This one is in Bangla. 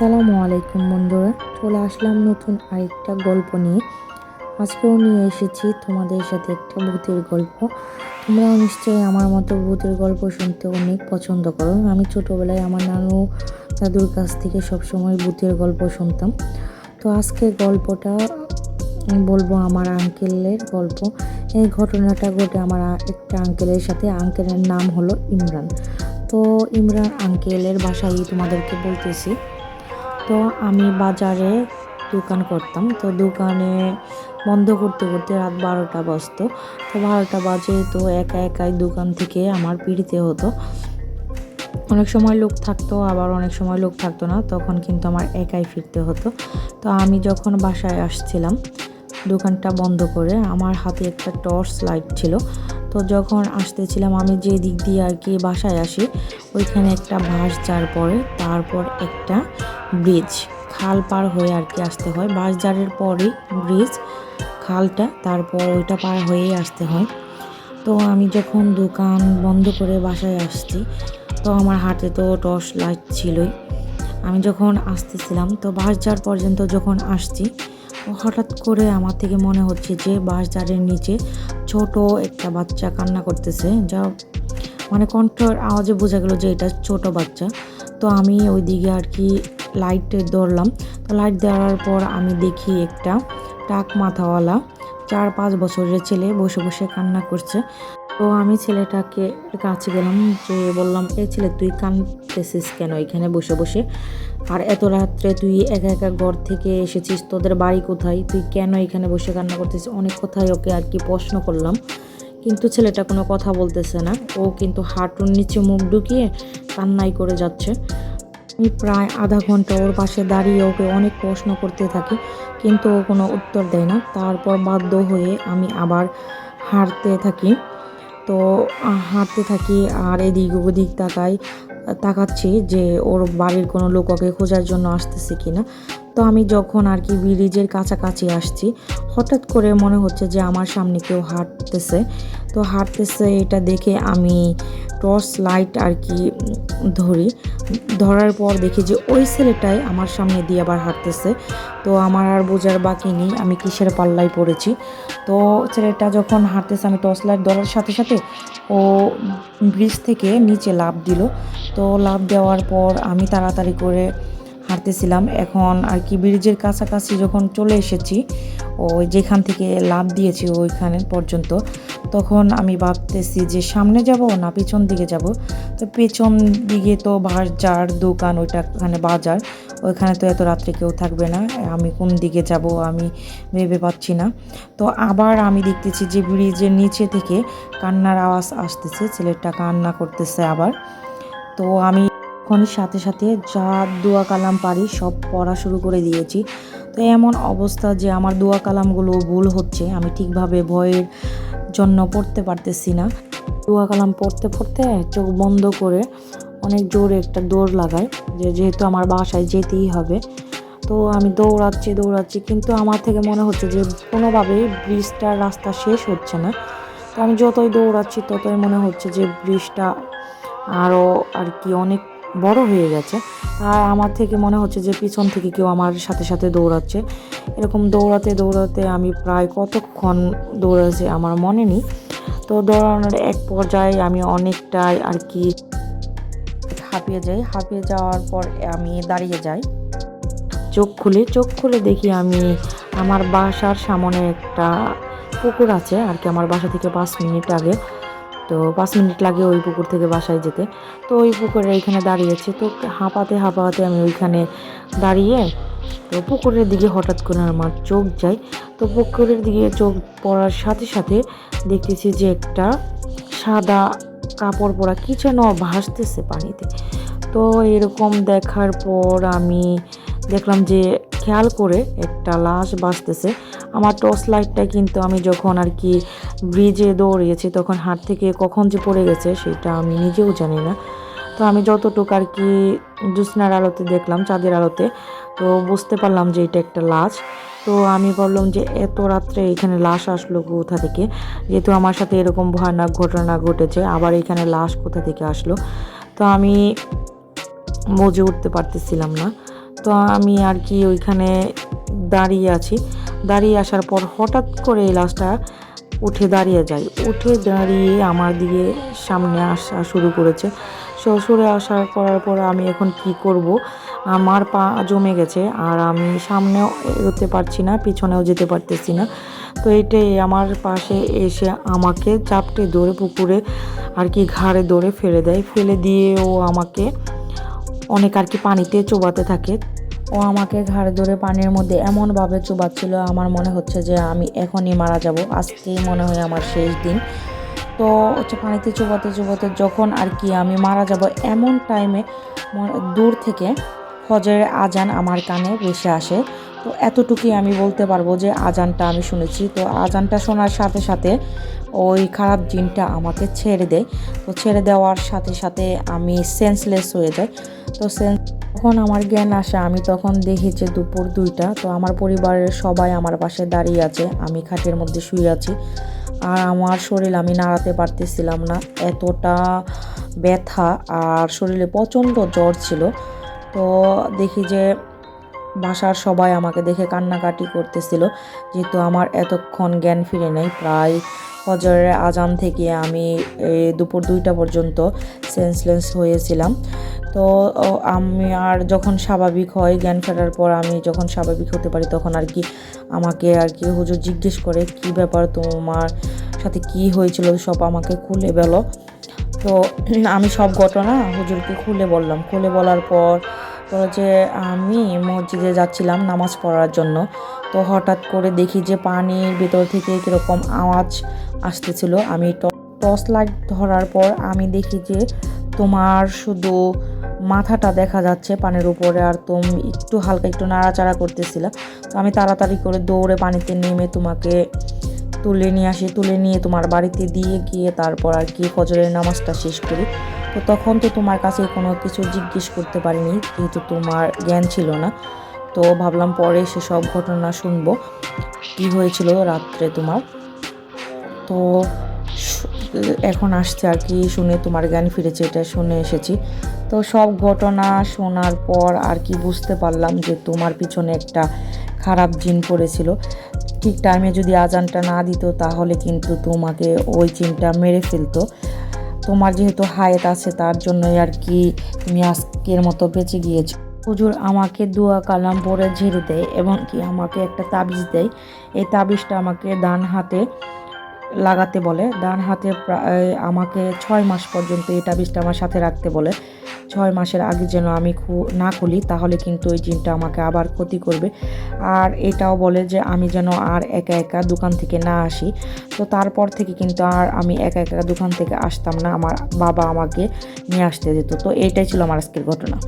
আসসালামু আলাইকুম বন্ধুরা, চলে আসলাম নতুন আরেকটা গল্প নিয়ে। আজকেও নিয়ে এসেছি তোমাদের সাথে একটা ভূতের গল্প। তোমরাও নিশ্চয়ই আমার মতো ভূতের গল্প শুনতে অনেক পছন্দ করো। আমি ছোটোবেলায় আমার নানু দাদুর কাছ থেকে সবসময় ভূতের গল্প শুনতাম। তো আজকে গল্পটা বলব আমার আঙ্কেলের গল্প। এই ঘটনাটা ঘটে আমার একটা আঙ্কেলের সাথে। আঙ্কেলের নাম হলো ইমরান। তো ইমরান আঙ্কেলের বাসায় তোমাদেরকে বলতেছি। তো আমি বাজারে দোকান করতাম। তো দোকানে বন্ধ করতে করতে রাত বারোটা বাজতো। তো বারোটা বাজে তো একা একাই দোকান থেকে আমার পিড়িতে হতো। অনেক সময় লোক থাকতো, আবার অনেক সময় লোক থাকতো না। তখন কিন্তু আমার একাই ফিরতে হতো। তো আমি যখন বাসায় আসছিলাম, দোকানটা বন্ধ করে আমার হাতে একটা টর্চ লাইট ছিল। তো যখন আসতেছিলাম আমি যে দিক দিয়ে আর কি বাসায় আসি, ওইখানে একটা বাঁশ যার পরে তারপর একটা ব্রিজ। খাল পার হয়ে আর কি আসতে হয়। বাঁশ জারের পরেই ব্রিজ, খালটা, তারপর ওইটা পার হয়েই আসতে হয়। তো আমি যখন দোকান বন্ধ করে বাসায় আসছি, তো আমার হাতে তো টর্চ লাইট ছিলই। আমি যখন আসতেছিলাম, তো বাঁশঝাড় পর্যন্ত যখন আসছি, হঠাৎ করে আমার থেকে মনে হচ্ছে যে বাঁশঝাড়ের নিচে ছোট একটা বাচ্চা কান্না করতেছে, যা মানে কণ্ঠর আওয়াজে বোঝা গেল যে এটা ছোট বাচ্চা। তো আমি ওই দিকে আর কি লাইট ধরলাম। তো লাইট দেওয়ার পর আমি দেখি একটা টাক মাথাওয়ালা, চার পাঁচ বছরের ছেলে বসে বসে কান্না করছে। তো আমি ছেলেটাকে কাছে গেলাম, যে বললাম, এই ছেলে, তুই কানতেছিস কেন এখানে বসে বসে? আর এত রাত্রে তুই একা একা ঘর থেকে এসেছিস, তোদের বাড়ি কোথায়? তুই কেন এখানে বসে কান্না করতেছিস? অনেক কথাই ওকে আর কি প্রশ্ন করলাম। কিন্তু ছেলেটা কোনো কথা বলতেছে না। ও কিন্তু হাঁটুর নিচে মুখ ঢুকিয়ে কান্নাই করে যাচ্ছে। আমি প্রায় আধা ঘণ্টা ওর পাশে দাঁড়িয়ে ওকে অনেক প্রশ্ন করতে থাকি, কিন্তু ও কোনো উত্তর দেয় না। তারপর বাধ্য হয়ে আমি আবার হাঁটতে থাকি। তো হাঁটতে থাকি আর এদিক ওদিক তাকাই। তাকাচ্ছি যে ওর বাড়ির কোনো লোক ওকে খোঁজার জন্য আসতেছে কিনা। তো আমি যখন আর কি ব্রিজের কাছাকাছি আসছি, হঠাৎ করে মনে হচ্ছে যে আমার সামনে কেউ হাঁটতেছে। তো হাঁটতেছে এটা দেখে আমি টর্চ লাইট আর কি ধরি। ধরার পর দেখি যে ওই ছেলেটাই আমার সামনে দিয়ে আবার হাঁটতেছে। তো আমার আর বোঝার বাকি নেই, আমি কিসের পাল্লায় পড়েছি। তো ছেলেটা যখন হাঁটতেছে, আমি টর্চ লাইট ধরার সাথে সাথে ও ব্রিজ থেকে নিচে লাফ দিল। তো লাফ দেওয়ার পর আমি তাড়াতাড়ি করে হাঁটতেছিলাম। এখন আর কি ব্রিজের কাছাকাছি যখন চলে এসেছি, ওই যেখান থেকে লাভ দিয়েছি ওইখানে পর্যন্ত, তখন আমি ভাবতেছি যে সামনে যাব না পিছন দিকে যাব। তো পেছন দিকে তো বাজার দোকান, ওইটা ওখানে বাজার, ওইখানে তো এত রাত্রে কেউ থাকবে না, আমি কোন দিকে যাব আমি ভেবে পাচ্ছি না। তো আবার আমি দেখতেছি যে ব্রিজের নিচে থেকে কান্নার আওয়াজ আসতেছে, ছেলেটা কান্না করতেছে আবার। তো আমি তখনই সাথে সাথে যা দোয়া কালাম পারি সব পড়া শুরু করে দিয়েছি। তো এমন অবস্থা যে আমার দোয়া কালামগুলো ভুল হচ্ছে, আমি ঠিকভাবে ভয়ের জন্য পড়তে পারতেছি না। দোয়া কালাম পড়তে পড়তে চোখ বন্ধ করে অনেক জোরে একটা দৌড় লাগাই, যে যেহেতু আমার বাসায় যেতেই হবে। তো আমি দৌড়াচ্ছি দৌড়াচ্ছি, কিন্তু আমার থেকে মনে হচ্ছে যে কোনোভাবেই ব্রিজটার রাস্তা শেষ হচ্ছে না। তো আমি যতই দৌড়াচ্ছি, ততই মনে হচ্ছে যে ব্রিজটা আরও আর কি অনেক বড় হয়ে গেছে। আর আমার থেকে মনে হচ্ছে যে পিছন থেকে কেউ আমার সাথে সাথে দৌড়াচ্ছে। এরকম দৌড়াতে দৌড়াতে আমি প্রায় কতক্ষণ দৌড়াচ্ছি আমার মনে নেই। তো দৌড়ানোর এক পর্যায়ে আমি অনেকটাই আর কি হাঁপিয়ে যাই। হাঁপিয়ে যাওয়ার পর আমি দাঁড়িয়ে যাই। চোখ খুলে চোখ খুলে দেখি আমি আমার বাসার সামনে একটা পুকুর আছে। আর কি আমার বাসা থেকে পাঁচ মিনিট আগে তো পাঁচ মিনিট লাগে ওই পুকুর থেকে বাসায় যেতে। তো ওই পুকুরে এখানে দাঁড়িয়েছে। তো হাঁপাতে হাঁপাতে আমি ওইখানে দাঁড়িয়ে তো পুকুরের দিকে হঠাৎ করে আমার চোখ যায়। তো পুকুরের দিকে চোখ পড়ার সাথে সাথে দেখতেছি যে একটা সাদা কাপড় পরা কি যেন ভাসতেছে পানিতে। তো এরকম দেখার পর আমি দেখলাম যে খেয়াল করে একটা লাশ বাঁচতেছে আমার টর্চ লাইটটা কিন্তু আমি যখন আর কি ব্রিজে দৌড়িয়েছি তখন হাত থেকে কখন যে পড়ে গেছে সেটা আমি নিজেও জানি না। তো আমি যতটুকু আর কি জ্যোৎস্নার আলোতে দেখলাম, চাঁদের আলোতে, তো বুঝতে পারলাম যে এটা একটা লাশ। তো আমি বললাম যে এত রাত্রে এখানে লাশ আসলো কোথা থেকে? যেহেতু আমার সাথে এরকম ভয়ানক ঘটনা ঘটেছে, আবার এখানে লাশ কোথা থেকে আসলো? তো আমি বুঝে উঠতে পারতেছিলাম না। তো আমি আর কি ওইখানে দাঁড়িয়ে আছি। দাঁড়িয়ে আসার পর হঠাৎ করে এই লাশটা উঠে দাঁড়িয়ে যায়। উঠে দাঁড়িয়ে আমার দিকে সামনে আসা শুরু করেছে। শ্বশুরে আসার করার পর আমি এখন কি করব? আমার পা জমে গেছে আর আমি সামনেও এগোতে পারছি না, পিছনেও যেতে পারতেছি না। তো এটাই আমার পাশে এসে আমাকে চাপটে ধরে পুকুরে আর কি ঘাড়ে ধরে ফেলে দেয়। ফেলে দিয়ে ও আমাকে অনেক আর কি পানিতে চোবাতে থাকে। ও আমাকে ঘাড় ধরে পানির মধ্যে এমনভাবে চুবাচ্ছিল, আমার মনে হচ্ছে যে আমি এখনই মারা যাব। আজকেই মনে হয় আমার শেষ দিন। তো হচ্ছে পানিতে চুবাতে চুবাতে যখন আর কি আমি মারা যাব এমন টাইমে দূর থেকে ফজরের আজান আমার কানে ভেসে আসে। তো এতটুকুই আমি বলতে পারব যে আজানটা আমি শুনেছি। তো আজানটা শোনার সাথে সাথে ওই খারাপ জিনটা আমাকে ছেড়ে দেয়। তো ছেড়ে দেওয়ার সাথে সাথে আমি সেন্সলেস হয়ে যাই। তো সেন্স যখন আমার জ্ঞান আসে, আমি তখন দেখি যে দুপুর দুইটা। তো আমার পরিবারের সবাই আমার পাশে দাঁড়িয়ে আছে। আমি খাটের মধ্যে শুয়ে আছি। আর আমার শরীর আমি নাড়াতে পারতেছিলাম না। এতটা ব্যথা আর শরীরে প্রচণ্ড জ্বর ছিল। তো দেখি যে বাসার সবাই আমাকে দেখে কান্নাকাটি করতেছিল, যেহেতু আমার এতক্ষণ জ্ঞান ফিরে নেই। প্রায় ফজরের আজান থেকে আমি দুপুর দুইটা পর্যন্ত সেন্সলেস হয়েছিলাম। তো আমি আর যখন স্বাভাবিক হয়, জ্ঞান ফেরার পর আমি যখন স্বাভাবিক হতে পারি, তখন আর কি আমাকে আর কি হুজুর জিজ্ঞেস করে, কি ব্যাপার তোমার সাথে কি হয়েছিল? সব আমাকে খুলে বলো। তো, আমি সব ঘটনা হুজুরকে খুলে বললাম। খুলে বলার পর তো যে আমি মসজিদে যাচ্ছিলাম নামাজ পড়ার জন্য, তো হঠাৎ করে দেখি যে পানির ভেতর থেকে কীরকম আওয়াজ আসতেছিল। আমি টর্চ লাইট ধরার পর আমি দেখি যে তোমার শুধু মাথাটা দেখা যাচ্ছে পানির উপরে আর তুমি একটু হালকা একটু নাড়াচাড়া করতেছিল। তো আমি তাড়াতাড়ি করে দৌড়ে পানিতে নেমে তোমাকে তুলে নিয়ে আসি, তুলে নিয়ে তোমার বাড়িতে দিয়ে গিয়ে তারপর আর কি ফজরের নামাজটা শেষ করি। তো তখন তো তোমার কাছে কোনো কিছু জিজ্ঞেস করতে পারিনি, যেহেতু তোমার জ্ঞান ছিল না। তো ভাবলাম পরে সে সব ঘটনা শুনব। কি হয়েছিল রাত্রে তোমার? তো এখন আসছে আর কি, শুনে তোমার জ্ঞান ফিরেছে, এটা শুনে এসেছি। তো সব ঘটনা শোনার পর আর কি বুঝতে পারলাম যে তোমার পিছনে একটা খারাপ জিন পড়েছিল। ঠিক টাইমে যদি আজানটা না দিত, তাহলে কিন্তু তোমাকে ওই চিনটা মেরে ফেলতো। তোমার যেহেতু হায়েত আছে, তার জন্যই আর কি তুমি আজকের মতো বেঁচে গিয়েছো। হুজুর আমাকে দুয়া কালাম পরে ঝেড়ে দেয় এবং কি আমাকে একটা তাবিজ দেয়। এই তাবিজটা আমাকে ডান হাতে লাগাতে বলে। ডান হাতে প্রায় আমাকে ছয় মাস পর্যন্ত এই তাবিজটা আমার সাথে রাখতে বলে। ছয় মাসের আগে যেন আমি না খুলি, তাহলে কিন্তু ওই জিনটা আমাকে আবার ক্ষতি করবে। আর এটাও বলে যে আমি যেন আর একা একা দোকান থেকে না আসি। তো তারপর থেকে কিন্তু আর আমি একা একা দোকান থেকে আসতাম না, আমার বাবা আমাকে নিয়ে আসতে যেত তো এইটাই ছিল আমার আজকের ঘটনা।